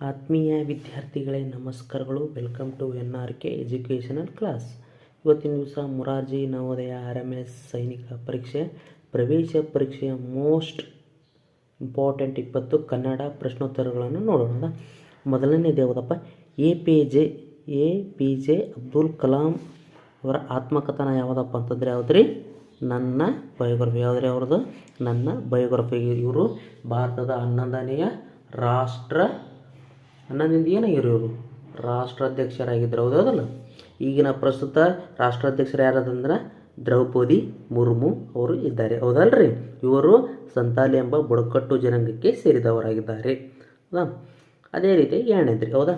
ಆತ್ಮೀಯ ವಿದ್ಯಾರ್ಥಿಗಳೇ, ನಮಸ್ಕಾರಗಳು. Welcome to N R K educational class ಇವತ್ತಿನ ದಿವಸ Morarji Navodaya R M S ಸೈನಿಕ ಪರೀಕ್ಷೆ, ಪ್ರವೇಶ ಪರೀಕ್ಷೆಯ ಮೋಸ್ಟ್ ಇಂಪಾರ್ಟೆಂಟ್ ಇಪ್ಪತ್ತು ಕನ್ನಡ ಪ್ರಶ್ನೋತ್ತರಗಳನ್ನು ನೋಡೋಣ. ಮೊದಲನೇದು ಯಾವುದಪ್ಪ A P J, A P J Abdul Kalam ಅವರ ಆತ್ಮಕಥನ ಯಾವುದಪ್ಪ ಅಂತಂದರೆ ಯಾವುದ್ರಿ? ನನ್ನ ಬಯೋಗ್ರಫಿ. ಯಾವುದ್ರಿ ಅವ್ರದ್ದು? ನನ್ನ ಬಯೋಗ್ರಫಿ. ಇವರು ಭಾರತದ ಹನ್ನೊಂದನೆಯ ರಾಷ್ಟ್ರ ಹನ್ನೊಂದಿಂದ ಏನಾಗಿರು ಇವರು ರಾಷ್ಟ್ರಾಧ್ಯಕ್ಷರಾಗಿದ್ದರು ಹೌದಲ್ಲ? ಈಗಿನ ಪ್ರಸ್ತುತ ರಾಷ್ಟ್ರಾಧ್ಯಕ್ಷರು ಯಾರದಂದ್ರೆ ದ್ರೌಪದಿ ಮುರ್ಮು ಅವರು ಇದ್ದಾರೆ. ಹೌದಲ್ರಿ? ಇವರು ಸಂತಾಲಿ ಎಂಬ ಬುಡಕಟ್ಟು ಜನಾಂಗಕ್ಕೆ ಸೇರಿದವರಾಗಿದ್ದಾರೆ. ಹೌದಾ? ಅದೇ ರೀತಿ ಎರಡನೇದ್ರಿ ಹೌದಾ?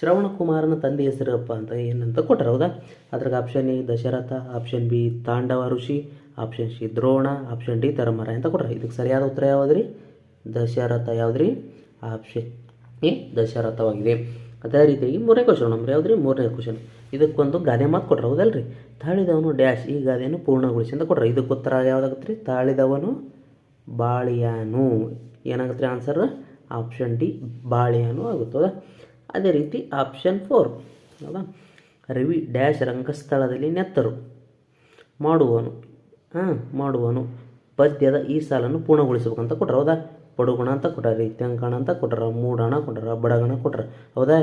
ಶ್ರವಣ ಕುಮಾರನ ತಂದೆ ಹೆಸರಪ್ಪ ಅಂತ ಏನಂತ ಕೊಟ್ಟರು, ಹೌದಾ? ಅದ್ರಾಗ option A Dasharatha option B Tandava Rishi option C Drona option D ತರಮರ ಅಂತ ಕೊಟ್ರೆ ಇದಕ್ಕೆ ಸರಿಯಾದ ಉತ್ತರ ಯಾವುದ್ರಿ? ದಶರಥ ಯಾವುದ್ರಿ? ಆಪ್ಷನ್ ಎ ದಶರಥವಾಗಿದೆ. ಅದೇ ರೀತಿಯಾಗಿ ಮೂರನೇ ಕ್ವಶನ್ ನಮ್ಗೆ ಯಾವುದ್ರಿ? ಮೂರನೇ ಕ್ವಶನ್ ಇದಕ್ಕೊಂದು ಗಾದೆ ಮಾತು ಕೊಟ್ರೆ, ಹೌದಲ್ರಿ? ತಾಳಿದವನು ಡ್ಯಾಶ್ ಈ ಗಾದೆಯನ್ನು ಪೂರ್ಣಗೊಳಿಸಿ ಅಂತ ಕೊಟ್ರ. ಇದಕ್ಕೆ ಉತ್ತರ ಯಾವುದಾಗತ್ತೆ ರೀ ತಾಳಿದವನು ಬಾಳಿಯಾನು. ಏನಾಗುತ್ತೆ ರೀ ಆನ್ಸರ್ ಆಪ್ಷನ್ ಡಿ ಬಾಳಿಯಾನು ಆಗುತ್ತದ. ಅದೇ ರೀತಿ ಆಪ್ಷನ್ ಫೋರ್ ಹೌದಾ? ರವಿ ಡ್ಯಾಶ್ ರಂಗಸ್ಥಳದಲ್ಲಿ ನೆತ್ತರು. ಮಾಡುವನು ಹಾಂ ಮಾಡುವನು ಪದ್ಯದ ಈ ಸಾಲನ್ನು ಪೂರ್ಣಗೊಳಿಸಬೇಕಂತ ಕೊಟ್ರ, ಹೌದಾ? ಪಡುಗಣ ಅಂತ ಕೊಟ್ಟಾರ ತೆಂಕಣ ಅಂತ ಕೊಟ್ಟಾರ ಮೂಡಣ ಕೊಟ್ಟಾರ, ಬಡಗಣ ಕೊಟ್ಟಾರ. ಹೌದಾ?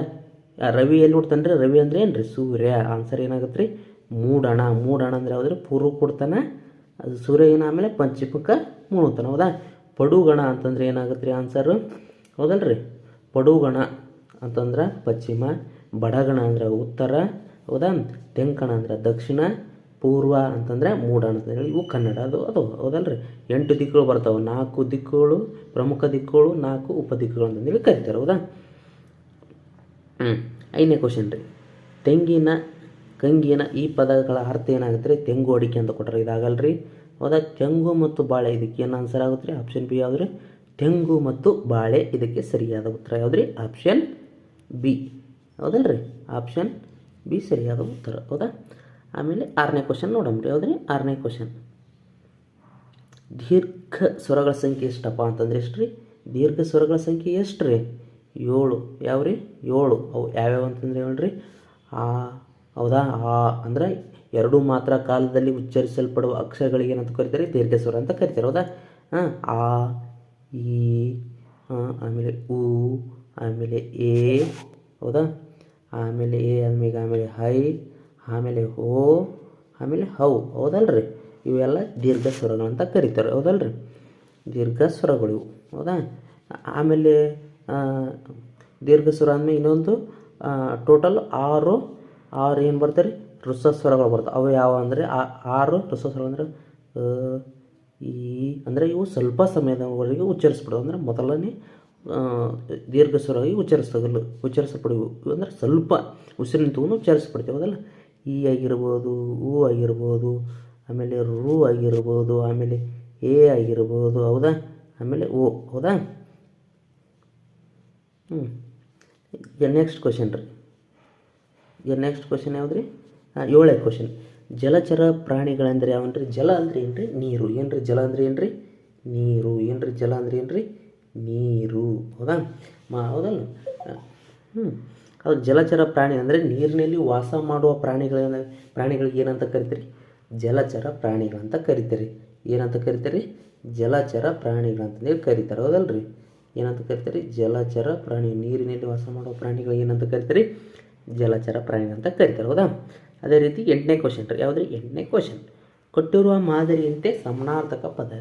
ರವಿ ಎಲ್ಲಿ ಹುಡ್ತಾನೆ ರೀ ರವಿ ಅಂದ್ರೆ ಏನು ರೀ ಸೂರ್ಯ. ಆನ್ಸರ್ ಏನಾಗುತ್ತೆ ರೀ ಮೂಡಣ ಮೂಡಣ ಅಂದ್ರೆ ಯಾವ್ದು ಪೂರ್ವ ಕೊಡ್ತಾನೆ, ಅದು ಸೂರ್ಯ ಏನ ಆಮೇಲೆ ಪಂಚಮಕ್ಕ ಮುಳುತಾನೆ ಹೌದಾ? ಪಡುಗಣ ಅಂತಂದ್ರೆ ಏನಾಗುತ್ತೆ ರೀ ಆನ್ಸರ್ ಹೌದಲ್ರಿ? ಪಡುಗಣ ಅಂತಂದ್ರೆ ಪಶ್ಚಿಮ, ಬಡಗಣ ಅಂದ್ರೆ ಉತ್ತರ, ಹೌದಾ? ತೆಂಕಣ ಅಂದ್ರೆ ದಕ್ಷಿಣ ಪೂರ್ವ ಅಂತಂದರೆ ಮೂಡಣ ಅಂತ ಹೇಳಿ ಇವು ಕನ್ನಡ. ಅದು ಅದು ಹೌದಲ್ರಿ? ಎಂಟು ದಿಕ್ಕುಗಳು ಬರ್ತಾವೆ. ನಾಲ್ಕು ದಿಕ್ಕುಗಳು, ಪ್ರಮುಖ ದಿಕ್ಕುಗಳು, ನಾಲ್ಕು ಉಪದಿಕ್ಕುಗಳು ಅಂತಂದೇಳಿ ಕರಿತಾರೆ, ಹೌದಾ? ಐದನೇ ಕ್ವಶನ್ ರೀ. ತೆಂಗಿನ, ಕಂಗಿನ ಈ ಪದಗಳ ಅರ್ಥ ಏನಾಗುತ್ತೆ ರೀ ತೆಂಗು ಅಡಿಕೆ ಅಂತ ಕೊಟ್ಟರೆ ಇದಾಗಲ್ರಿ. ಹೌದಾ? ತೆಂಗು ಮತ್ತು ಬಾಳೆ, ಇದಕ್ಕೆ ಏನು ಆನ್ಸರ್ ಆಗುತ್ತೆ ರೀ? ಆಪ್ಷನ್ ಬಿ ಯಾವುದ್ರಿ ರೀ? ತೆಂಗು ಮತ್ತು ಬಾಳೆ, ಇದಕ್ಕೆ ಸರಿಯಾದ ಉತ್ತರ ಯಾವ್ದು ರೀ? ಆಪ್ಷನ್ ಬಿ ಹೌದಲ್ರಿ? ಆಪ್ಷನ್ ಬಿ ಸರಿಯಾದ ಉತ್ತರ, ಹೌದಾ? ಆಮೇಲೆ ಆರನೇ ಕ್ವಶನ್ ನೋಡಮ್ರಿ ಯಾವುದ್ರಿ ಆರನೇ ಕ್ವಶನ್ ದೀರ್ಘ ಸ್ವರಗಳ ಸಂಖ್ಯೆ ಎಷ್ಟಪ್ಪ ಅಂತಂದ್ರೆ ಎಷ್ಟು ರೀ? ದೀರ್ಘ ಸ್ವರಗಳ ಸಂಖ್ಯೆ ಎಷ್ಟು ರೀ? ಏಳು. ಯಾವ ರೀ? ಏಳು. ಅವು ಯಾವ್ಯಾವ ಅಂತಂದ್ರೆ ಹೇಳ್ರಿ? ಆ, ಹೌದಾ? ಆ ಅಂದರೆ ಎರಡು ಮಾತ್ರ ಕಾಲದಲ್ಲಿ ಉಚ್ಚರಿಸಲ್ಪಡುವ ಅಕ್ಷರಗಳಿಗೆ ಏನಂತ ಕರಿತಾರೆ? ದೀರ್ಘ ಸ್ವರ ಅಂತ ಕರಿತಾರೆ. ಹೌದಾ? ಹಾಂ, ಆ, ಈ ಆಮೇಲೆ ಉ, ಆಮೇಲೆ ಎ ಹೌದಾ? ಆಮೇಲೆ ಎ ಆದ್ಮೇಲೆ ಆಮೇಲೆ ಹೈ ಆಮೇಲೆ ಹೋ, ಆಮೇಲೆ ಹೌ, ಹೌದಲ್ರಿ? ಇವೆಲ್ಲ ದೀರ್ಘ ಸ್ವರಗಳು ಅಂತ ಕರೀತಾರೆ, ಹೌದಲ್ರಿ? ದೀರ್ಘ ಸ್ವರಗಳು ಇವು ಹೌದಾ? ಆಮೇಲೆ ದೀರ್ಘ ಸ್ವರ ಅಂದಮೇಲೆ ಇನ್ನೊಂದು ಟೋಟಲ್ ಆರು ಆರು ಏನು ಬರ್ತಾರೆ ಋಸ ಸ್ವರಗಳು ಬರ್ತವೆ. ಅವು ಯಾವ ಅಂದರೆ ಆರು ಋಸ ಸ್ವರ ಅಂದರೆ ಈ, ಅಂದರೆ ಇವು ಸ್ವಲ್ಪ ಸಮಯದವರೆಗೆ ಉಚ್ಚರಿಸ್ಬಿಡೋದು ಅಂದರೆ ಮೊದಲನೇ ದೀರ್ಘ ಸ್ವರವಾಗಿ ಉಚ್ಚರಿಸಲ್ಪಡುವು. ಇವು ಅಂದರೆ ಸ್ವಲ್ಪ ಉಸಿರಿನ ತಗೊಂಡು ಉಚ್ಚರಿಸ್ಬಿಡ್ತೀವಿ, ಹೌದಲ್ಲ? ಈ ಆಗಿರ್ಬೋದು, ಉ ಆಗಿರ್ಬೋದು, ಆಮೇಲೆ ರು ಆಗಿರ್ಬೋದು, ಆಮೇಲೆ ಎ ಆಗಿರ್ಬೋದು, ಹೌದಾ? ಆಮೇಲೆ ಓ, ಹೌದಾ? ಹ್ಞೂ ನೆಕ್ಸ್ಟ್ ಕ್ವಶನ್ ರೀ. ಈಗ ನೆಕ್ಸ್ಟ್ ಕ್ವಶನ್ ಯಾವ್ದು ರೀ ಏಳನೇ ಕ್ವಶನ್ ಜಲಚರ ಪ್ರಾಣಿಗಳಂದ್ರೆ ಯಾವನ್ರಿ? ಜಲ ಅಂದ್ರೆ ಏನ್ರಿ? ನೀರು. ಏನ್ರಿ ಜಲ ಅಂದ್ರೆ ಏನ್ರಿ? ನೀರು. ಏನ್ರಿ ಜಲ ಅಂದ್ರೆ ಏನ್ರಿ? ನೀರು. ಹೌದಾ? ಮಾ, ಹೌದಲ್ಲ? ಹ್ಞೂ ಅದು ಜಲಚರ ಪ್ರಾಣಿ ಅಂದರೆ ನೀರಿನಲ್ಲಿ ವಾಸ ಮಾಡುವ ಪ್ರಾಣಿಗಳ ಪ್ರಾಣಿಗಳಿಗೆ ಏನಂತ ಕರಿತೀರಿ? ಜಲಚರ ಪ್ರಾಣಿಗಳಂತ ಕರಿತೀರಿ. ಏನಂತ ಕರಿತೀರಿ? ಜಲಚರ ಪ್ರಾಣಿಗಳಂತಂದೇಳಿ ಕರೀತಾರೆ, ಹೌದಲ್ರಿ? ಏನಂತ ಕರಿತೀರಿ? ಜಲಚರ ಪ್ರಾಣಿ, ನೀರಿನಲ್ಲಿ ವಾಸ ಮಾಡುವ ಪ್ರಾಣಿಗಳು ಏನಂತ ಕರಿತೀರಿ? ಜಲಚರ ಪ್ರಾಣಿಗಳಂತ ಕರಿತಾರೆ, ಹೌದಾ? ಅದೇ ರೀತಿ ಎಂಟನೇ ಕ್ವಶನ್ ರೀ. ಯಾವುದ್ರಿ? ಎಂಟನೇ ಕ್ವಶನ್ ಕೊಟ್ಟಿರುವ ಮಾದರಿಯಂತೆ ಸಮನಾರ್ಥಕ ಪದ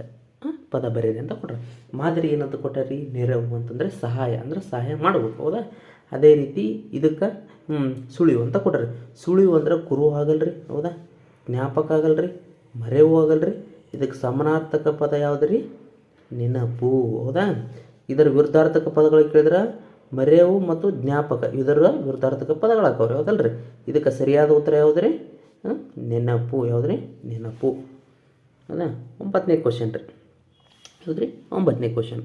ಪದ ಬರೀರಿ ಅಂತ ಕೊಟ್ರೆ. ಮಾದರಿ ಏನಂತ ಕೊಟ್ಟರಿ? ನೆರವು ಅಂತಂದರೆ ಸಹಾಯ, ಅಂದರೆ ಸಹಾಯ ಮಾಡಬೇಕು, ಹೌದಾ? ಅದೇ ರೀತಿ ಇದಕ್ಕೆ ಸುಳಿವು ಅಂತ ಕೊಟ್ಟಾರೆ. ಸುಳಿವು ಅಂದ್ರೆ ಕುರು ಆಗಲ್ರಿ, ಹೌದಾ? ಜ್ಞಾಪಕ ಆಗಲ್ರಿ, ಮರೆವು ಆಗಲ್ರಿ. ಇದಕ್ಕೆ ಸಮಾನಾರ್ಥಕ ಪದ ಯಾವುದು ರೀ ನೆನಪು, ಹೌದಾ? ಇದರ ವಿರುದ್ಧಾರ್ಥಕ ಪದಗಳು ಕೇಳಿದ್ರೆ ಮರೆವು ಮತ್ತು ಜ್ಞಾಪಕ. ಇದರ ವಿರುದ್ಧಾರ್ಥಕ ಪದಗಳಾಕವ್ರಿ ಹೌದಲ್ರಿ? ಇದಕ್ಕೆ ಸರಿಯಾದ ಉತ್ತರ ಯಾವುದು ರೀ ನೆನಪು ಯಾವುದು ರೀ ನೆನಪು. ಹೌದಾ? ಒಂಬತ್ತನೇ ಕ್ವಶನ್ ರೀ. ಹೌದ್ರಿ? ಒಂಬತ್ತನೇ ಕ್ವಶನ್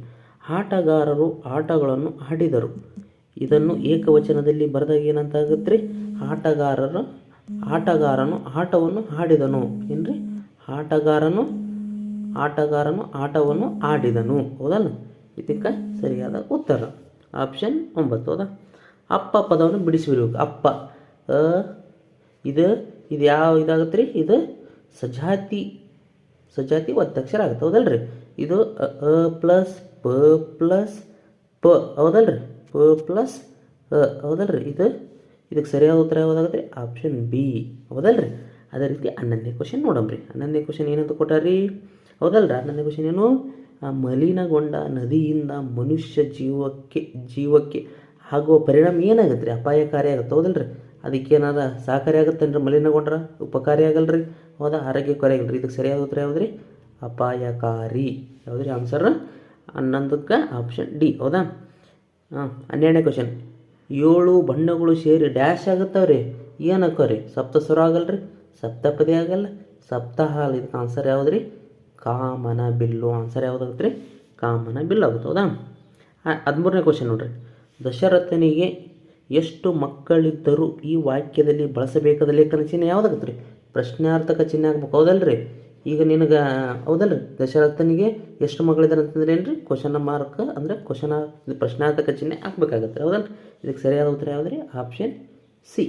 ಆಟಗಾರರು ಆಟಗಳನ್ನು ಆಡಿದರು. ಇದನ್ನು ಏಕವಚನದಲ್ಲಿ ಬರೆದಾಗ ಏನಂತ ಆಗುತ್ತೆ ರೀ? ಆಟಗಾರರು, ಆಟಗಾರನು ಆಟವನ್ನು ಆಡಿದನು. ಏನ್ರಿ? ಆಟಗಾರನು ಆಟಗಾರನು ಆಟವನ್ನು ಆಡಿದನು. ಹೌದಲ್ಲ? ಇದಕ್ಕೆ ಸರಿಯಾದ ಉತ್ತರ. ಆಪ್ಷನ್ ಒಂಬತ್ತು ಹೌದಾ ಅಪ್ಪ ಪದವನ್ನು ಬಿಡಿಸಿಬಿಡ್ಬೇಕು ಅಪ್ಪ. ಅ, ಇದು ಇದು ಯಾವ ಇದಾಗುತ್ತೆ ರೀ? ಇದು ಸಜಾತಿ ಸಜಾತಿ ಒತ್ತಕ್ಷರ ಆಗುತ್ತೆ ಹೌದಲ್ರಿ? ಇದು ಅ, ಪ್ಲಸ್ ಪ ಪ್ಲಸ್ ಪ. ಹೌದಲ್ರಿ? ಪ ಪ್ಲಸ್ ಅ ಹೌದಲ್ರಿ? ಇದು, ಇದಕ್ಕೆ ಸರಿಯಾದ ಉತ್ತರ ಯಾವುದಾಗುತ್ತೆ ಆಪ್ಷನ್ ಬಿ ಹೌದಲ್ರಿ? ಅದೇ ರೀತಿ ಹನ್ನೊಂದನೇ ಕ್ವಶನ್ ನೋಡಮ್ರಿ ಹನ್ನೊಂದನೇ ಕ್ವಶನ್ ಏನಂತ ಕೊಟ್ಟಾರಿ ಹೌದಲ್ರಿ? ಹನ್ನೊಂದನೇ ಕ್ವಶನ್ ಏನು? ಮಲಿನಗೊಂಡ ನದಿಯಿಂದ ಮನುಷ್ಯ ಜೀವಕ್ಕೆ ಜೀವಕ್ಕೆ ಆಗುವ ಪರಿಣಾಮ ಏನಾಗುತ್ತೆ ರೀ? ಅಪಾಯಕಾರಿ ಆಗುತ್ತೆ, ಹೌದಲ್ರಿ? ಅದಕ್ಕೆ ಏನಾರ ಸಹಕಾರಿ ಆಗುತ್ತೇನ್ರಿ ಮಲಿನಗೊಂಡ್ರ? ಉಪಕಾರಿ ಆಗಲ್ರಿ? ಹೌದಾ? ಆರೋಗ್ಯಕಾರಿ ಆಗಲ್ರಿ? ಇದಕ್ಕೆ ಸರಿಯಾದ ಉತ್ತರ ಯಾವ್ದು ರೀ ಅಪಾಯಕಾರಿ. ಯಾವ್ದು ರೀ ಆನ್ಸರ್ ಹನ್ನೊಂದಕ್ಕೆ ಆಪ್ಷನ್ ಡಿ ಹೌದಾ? ಹಾಂ, ಹನ್ನೆರಡನೇ ಕ್ವಶನ್ ಏಳು ಬಣ್ಣಗಳು ಸೇರಿ ಡ್ಯಾಶ್ ಆಗುತ್ತವ್ರಿ? ಏನು ಹಾಕೋರಿ ಸಪ್ತ ಸ್ವರ ಆಗಲ್ರಿ? ಸಪ್ತಪದಿ ಆಗಲ್ಲ? ಸಪ್ತಹಾಲ್ ಇದಕ್ಕೆ ಆನ್ಸರ್ ಯಾವುದು ರೀ ಕಾಮನ ಬಿಲ್ಲು. ಆನ್ಸರ್ ಯಾವುದಾಗುತ್ತೆ ರೀ ಕಾಮನ ಬಿಲ್ಲು ಆಗುತ್ತೆ, ಹೌದಾ? ಹದಿಮೂರನೇ ಕ್ವಶನ್ ನೋಡ್ರಿ. ದಶರಥನಿಗೆ ಎಷ್ಟು ಮಕ್ಕಳಿದ್ದರೂ ಈ ವಾಕ್ಯದಲ್ಲಿ ಬಳಸಬೇಕಾದ ಲೇಖನ ಚಿಹ್ನೆ ಯಾವುದಾಗುತ್ತೆ ರೀ ಪ್ರಶ್ನಾರ್ಥಕ ಚಿಹ್ನೆ ಆಗ್ಬೇಕು, ಹೌದಲ್ರಿ? ಈಗ ನಿನಗೆ ಹೌದಲ್ರಿ ದಶರಥನಿಗೆ ಎಷ್ಟು ಮಗಳಿದ್ದಾರೆ ಅಂತಂದ್ರೆ ಏನು ರೀ ಕ್ವಶನ್ ಮಾರ್ಕ್ ಅಂದರೆ ಕ್ವಶನ್ ಇದು ಪ್ರಶ್ನಾರ್ಥಕ ಚಿಹ್ನೆ ಹಾಕ್ಬೇಕಾಗತ್ತೆ, ಹೌದಲ್ಲ? ಇದಕ್ಕೆ ಸರಿಯಾದ ಉತ್ತರ ಯಾವುದ್ರಿ? ಆಪ್ಷನ್ ಸಿ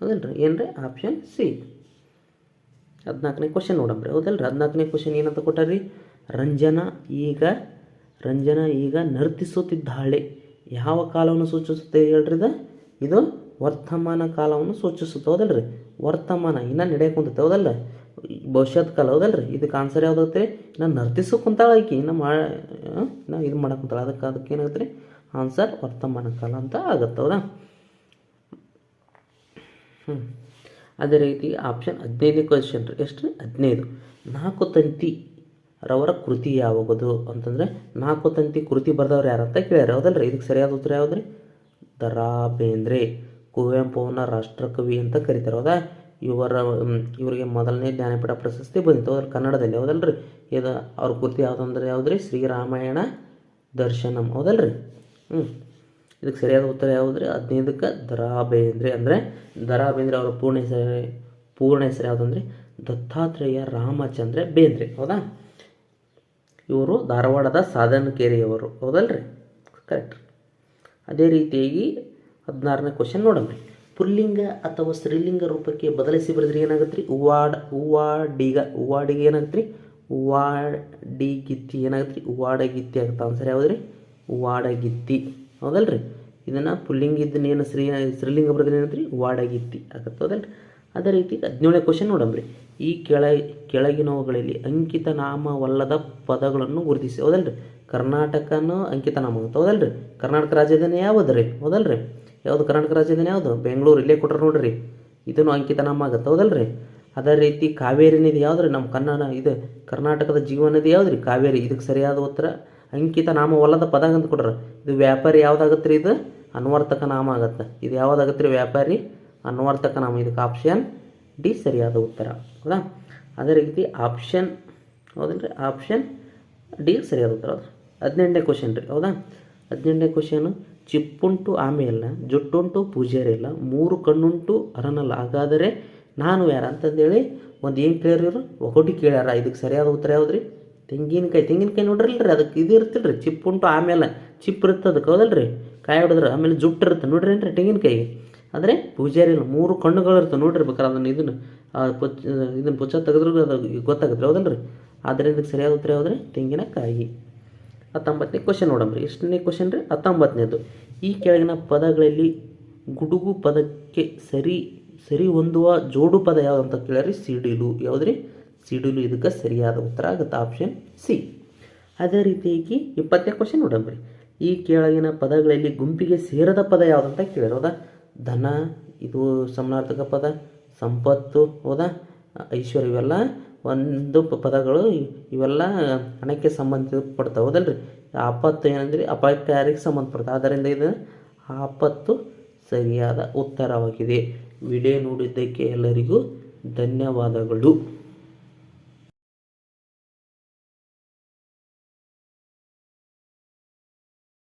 ಹೌದಲ್ರಿ? ಏನು ರೀ ಆಪ್ಷನ್ ಸಿ ಹದಿನಾಲ್ಕನೇ ಕ್ವಶನ್ ನೋಡಂಬ್ರಿ ಹೌದಲ್ರಿ? ಹದಿನಾಲ್ಕನೇ ಕ್ವಶನ್ ಏನಂತ ಕೊಟ್ಟಾರ್ರಿ? ರಂಜನಾ ಈಗ ರಂಜನಾ ಈಗ ನರ್ತಿಸುತ್ತಿದ್ದಾಳೆ. ಯಾವ ಕಾಲವನ್ನು ಸೂಚಿಸುತ್ತೆ ಹೇಳ್ರಿ ಇದು? ಇದು ವರ್ತಮಾನ ಕಾಲವನ್ನು ಸೂಚಿಸುತ್ತೆ, ಹೌದಲ್ರಿ? ವರ್ತಮಾನ, ಇನ್ನು ನಡೆಯಕ್ಕೆ ಕುಂತೈತೆ ಹೌದಲ್ಲ? ಭವಿಷ್ಯತ್ ಕಾಲ ಹೌದಲ್ರಿ? ಇದಕ್ಕೆ ಆನ್ಸರ್ ಯಾವ್ದು ರೀ ನಾನು ನರ್ತಿಸು ಕುಂತಾಳ ಆಕಿ. ಇನ್ನು ಮಾ ಇನ್ನು ಇದು ಮಾಡಕ್ಕೆ ಕುಂತಾಳ. ಅದಕ್ಕೆ ಅದಕ್ಕೆ ಏನಾಗುತ್ತೆ ರೀ ಆನ್ಸರ್ ವರ್ತಮಾನ ಕಾಲ ಅಂತ ಆಗುತ್ತೆ ಹೌದಾ? ಹ್ಞೂ ಅದೇ ರೀತಿ ಆಪ್ಷನ್ ಹದಿನೈದನೇ ಕ್ವಶನ್ ರೀ. ಎಷ್ಟು ಹದಿನೈದು. ನಾಲ್ಕು ತಂತಿ ರವರ ಕೃತಿ ಯಾವಾಗದು ಅಂತಂದರೆ ನಾಲ್ಕು ತಂತಿ ಕೃತಿ ಬರೆದವ್ರು ಯಾರು ಅಂತ ಕೇಳ್ಯಾರ ಹೌದಲ್ರಿ? ಇದಕ್ಕೆ ಸರಿಯಾದ ಉತ್ತರ ಯಾವ್ದು ರೀ ದ ಬೇಂದ್ರೆ ಕುವೆಂಪುನ ರಾಷ್ಟ್ರಕವಿ ಅಂತ ಕರೀತಾರೆ ಹೌದಾ? ಇವರ ಇವರಿಗೆ ಮೊದಲನೇ ಜ್ಞಾನಪೀಠ ಪ್ರಶಸ್ತಿ ಬಂದಿತ್ತು. ಅದ್ರ ಕನ್ನಡದಲ್ಲಿ. ಹೌದಲ್ರಿ? ಇದು ಅವ್ರ ಕೃತಿ ಯಾವುದಂದ್ರೆ ಯಾವುದ್ರಿ? ಶ್ರೀರಾಮಾಯಣ ದರ್ಶನಂ. ಹೌದಲ್ರಿ? ಹ್ಞೂ ಇದಕ್ಕೆ ಸರಿಯಾದ ಉತ್ತರ ಯಾವುದ್ರಿ? ಹದಿನೈದಕ್ಕೆ ದರಾ ಬೇಂದ್ರೆ ಅಂದರೆ ದರಾ ಬೇಂದ್ರೆ ಅವರ ಪೂರ್ಣ ಹೆಸರು ಪೂರ್ಣ ಹೆಸರು ಯಾವುದಂದ್ರೆ, ದತ್ತಾತ್ರೇಯ ರಾಮಚಂದ್ರ ಬೇಂದ್ರೆ. ಹೌದಾ? ಇವರು ಧಾರವಾಡದ ಸಾಧನಕೇರಿಯವರು. ಹೌದಲ್ರಿ? ಕರೆಕ್ಟ್ ಅದೇ ರೀತಿಯಾಗಿ ಹದಿನಾರನೇ ಕ್ವಶನ್ ನೋಡಮ್ರಿ ಪುಲ್ಲಿಂಗ ಅಥವಾ ಸ್ತ್ರೀಲಿಂಗ ರೂಪಕ್ಕೆ ಬದಲಿಸಿ ಬರೆದ್ರೆ ಏನಾಗುತ್ತೆ ರೀ ಹೂವಾಡ್ ಉವಾಡಿಗ ಉವಾಡಿಗ ಏನಾಗುತ್ತೆ ರೀ ಉವಾಡಿಗಿತ್ತಿ ಏನಾಗುತ್ತೆ ರೀ ಉವಾಡಗಿತ್ತಿ ಆಗುತ್ತೆ ಆನ್ಸರ್ ಯಾವ್ದು ರೀ ಉವಾಡಗಿತ್ತಿ, ಹೌದಲ್ರಿ? ಇದನ್ನು ಪುಲ್ಲಿಂಗ ಇದನ್ನ ಏನು ಸ್ತ್ರೀ, ಸ್ತ್ರೀಲಿಂಗ ಬರೆದ್ರೆ ಏನಾಗುತ್ತೆ ರೀ ಉವಾಡಗಿತ್ತಿ ಆಗತ್ತೆ, ಹೌದಲ್ರಿ? ಅದೇ ರೀತಿ ಹದಿನೇಳನೇ ಕ್ವಶನ್ ನೋಡಂಬ್ರಿ ಈ ಕೆಳ, ಕೆಳಗಿನವುಗಳಲ್ಲಿ ಅಂಕಿತ ನಾಮವಲ್ಲದ ಪದಗಳನ್ನು ಗುರುತಿಸಿ, ಹೌದಲ್ರಿ? ಕರ್ನಾಟಕನೂ ಅಂಕಿತ ನಾಮ ಆಗುತ್ತೆ ಹೌದಲ್ರಿ? ಕರ್ನಾಟಕ ರಾಜಧಾನಿ ಯಾವುದು ರೀ ಹೌದಲ್ರಿ? ಯಾವುದು ಕರ್ನಾಟಕ ರಾಜಧಾನಿ ಯಾವುದು? ಬೆಂಗಳೂರು, ಇಲ್ಲೇ ಕೊಟ್ರೆ ನೋಡ್ರಿ. ಇದನ್ನು ಅಂಕಿತ ನಾಮ ಆಗುತ್ತೆ ಹೌದಲ್ರಿ? ಅದೇ ರೀತಿ ಕಾವೇರಿ ನದಿ ರೀ ನಮ್ಮ ಕನ್ನಡ ಇದು ಕರ್ನಾಟಕದ ಜೀವ ನದಿ ಯಾವ್ದು ರೀ ಕಾವೇರಿ ಇದಕ್ಕೆ ಸರಿಯಾದ ಉತ್ತರ ಅಂಕಿತ ನಾಮ ಹೊಲದ ಪದ ಅಂತ ಕೊಡ್ರಿ ಇದು ವ್ಯಾಪಾರಿ ಯಾವ್ದಾಗತ್ತೆ ರೀ ಇದು? ಅನ್ವರ್ತಕ ನಾಮ ಆಗತ್ತೆ. ಇದು ಯಾವ್ದಾಗತ್ತೆ ರೀ ವ್ಯಾಪಾರಿ? ಅನ್ವರ್ತಕ ನಾಮ. ಇದಕ್ಕೆ ಆಪ್ಷನ್ ಡಿ ಸರಿಯಾದ ಉತ್ತರ. ಹೌದಾ? ಅದೇ ರೀತಿ ಆಪ್ಷನ್ ಹೌದಲ್ರಿ ಆಪ್ಷನ್ ಡಿ ಸರಿಯಾದ ಉತ್ತರ. ಹೌದಾ ಹದಿನೆಂಟನೇ ಕ್ವಶನ್ ರೀ. ಹೌದಾ? ಹದಿನೆಂಟನೇ ಕ್ವಶನು ಚಿಪ್ಪುಂಟು ಆಮೆಯಲ್ಲ ಜುಟ್ಟುಂಟು ಪೂಜಾರಿಯಲ್ಲ ಮೂರು ಕಣ್ಣುಂಟು ಅರನಲ್ಲ. ಹಾಗಾದರೆ ನಾನು ಯಾರ ಅಂತಂದೇಳಿ ಒಂದು ಏನು ಕೇಳಿರು ಒಗಟಿ ಕೇಳ್ಯಾರ. ಇದಕ್ಕೆ ಸರಿಯಾದ ಉತ್ತರ ಯಾವ್ದು ರೀ ತೆಂಗಿನಕಾಯಿ ತೆಂಗಿನಕಾಯಿ ರೀ ಅದಕ್ಕೆ ಇದು ಇರ್ತಿಲ್ಲ ರೀ ಚಿಪ್ಪುಂಟು ಆಮೇಲೆ ಚಿಪ್ ಇರುತ್ತೆ ಅದಕ್ಕೆ ಹೌದಲ್ರಿ? ಕಾಯಿ ಹೊಡೆದ್ರೆ ಆಮೇಲೆ ಜುಟ್ಟು ಇರುತ್ತೆ ನೋಡ್ರಿ ಏನ್ರಿ ತೆಂಗಿನಕಾಯಿ? ಆದರೆ ಪೂಜಾರಿ ಮೂರು ಕಣ್ಣುಗಳು ಇರ್ತವೆ ನೋಡ್ರಿ ಬೇಕಾದ್ರೆ ಅದನ್ನು ಇದನ್ನು ಇದನ್ನು ಪುಚ್ಚ ತೆಗೆದ್ರೂ ಅದು ಗೊತ್ತಾಗುತ್ತೆ ರೀ ಆದ್ದರಿಂದ ಸರಿಯಾದ ಉತ್ತರ ಯಾವುದ್ರಿ? ತೆಂಗಿನಕಾಯಿ. ಹತ್ತೊಂಬತ್ತನೇ ಕ್ವಶನ್ ನೋಡಮ್ರಿ ಎಷ್ಟನೇ ಕ್ವಶನ್ ರೀ? ಹತ್ತೊಂಬತ್ತನೇದು. ಈ ಕೆಳಗಿನ ಪದಗಳಲ್ಲಿ ಗುಡುಗು ಪದಕ್ಕೆ ಸರಿ ಸರಿ ಹೊಂದುವ ಜೋಡು ಪದ ಯಾವುದು ಅಂತ ಕೇಳಿದ್ರೆ ಸಿಡಿಲು. ಯಾವುದ್ರಿ? ಸಿಡಿಲು. ಇದಕ್ಕೆ ಸರಿಯಾದ ಉತ್ತರ ಆಗುತ್ತೆ. ಆಪ್ಷನ್ ಸಿ ಅದೇ ರೀತಿಯಾಗಿ ಇಪ್ಪತ್ತನೇ ಕ್ವಶನ್ ನೋಡಮ್ರಿ ಈ ಕೆಳಗಿನ ಪದಗಳಲ್ಲಿ ಗುಂಪಿಗೆ ಸೇರದ ಪದ ಯಾವುದಂತ ಕೇಳಿರೋದ ಧನ, ಇದು ಸಮನಾರ್ಥಕ ಪದ. ಸಂಪತ್ತು, ಹೌದಾ? ಐಶ್ವರ್ಯ ಇವೆಲ್ಲ. ಒಂದು ಪದಗಳು ಇವೆಲ್ಲ ಹಣಕ್ಕೆ ಸಂಬಂಧಪಡ್ತಾವೆ ರೀ ಆಪತ್ತು ಏನಂದ್ರೆ ಅಪಾಯಕಾರಿಗೆ ಸಂಬಂಧಪಡ್ತವೆ. ಆದ್ದರಿಂದ ಇದು ಆಪತ್ತು ಸರಿಯಾದ ಉತ್ತರವಾಗಿದೆ. ವಿಡಿಯೋ ನೋಡಿದ್ದಕ್ಕೆ ಎಲ್ಲರಿಗೂ ಧನ್ಯವಾದಗಳು.